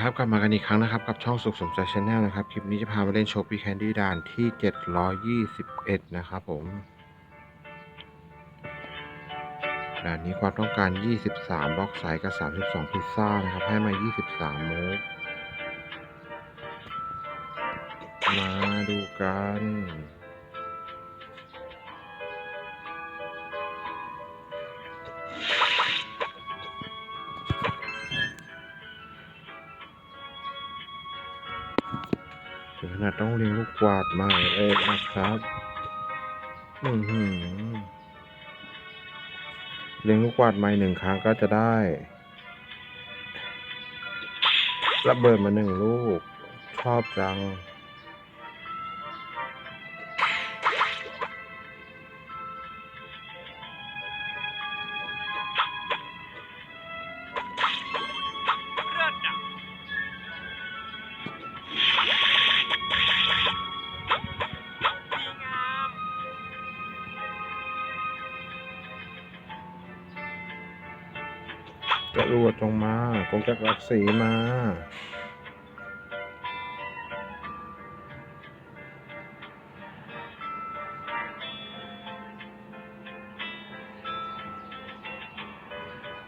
ครับกลับมากันอีกครั้งนะครับ กับช่องสุขสมใจชาแนลนะครับ คลิปนี้จะพามาเล่นโชว์ปีแคนดี้ด่านที่ 721 นะครับผม ด่านนี้ความต้องการ 23 บล็อกไซส์กับ 32 พิซซ่านะครับ ให้มา 23 มูฟมาดูกัน ถึงขนาดต้องเลี้ยงลูกกวาดมาเลยนะครับอือหือเลี้ยงลูกกวาดใหม่หนึ่งครั้งก็จะได้ระเบิดมาหนึ่งลูก ชอบจัง จรวดจงมากงจักรักสีมา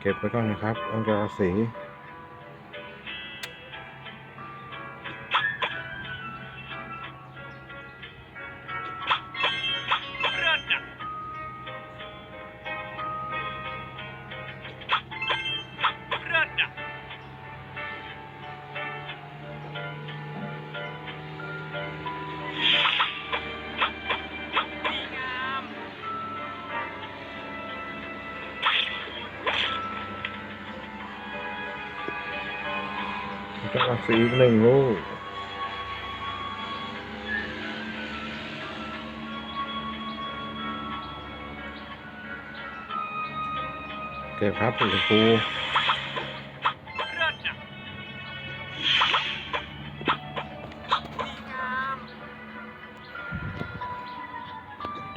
เก็บไว้ก่อนนะครับองค์กรสี กรรักสีอีกหนึ่งลูกเก็บครับสีชมพู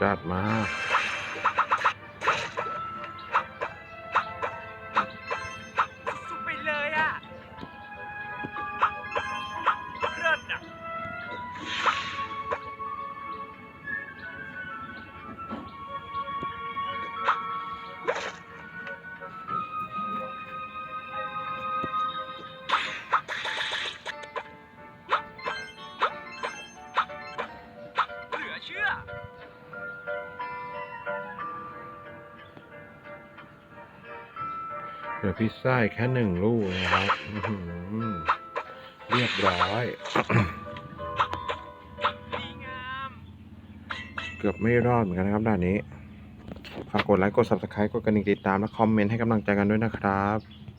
จัดมา เหลือพิซซ่าอีกแค่หนึ่งลูกนะครับอื้อหือเรียบร้อยดีงามเกือบไม่รอดเหมือนกันนะครับด่านนี้ ฝากกดไลค์ กด subscribe กดกระดิ่งติดตาม และคอมเมนต์ให้กำลังใจกันด้วยนะครับ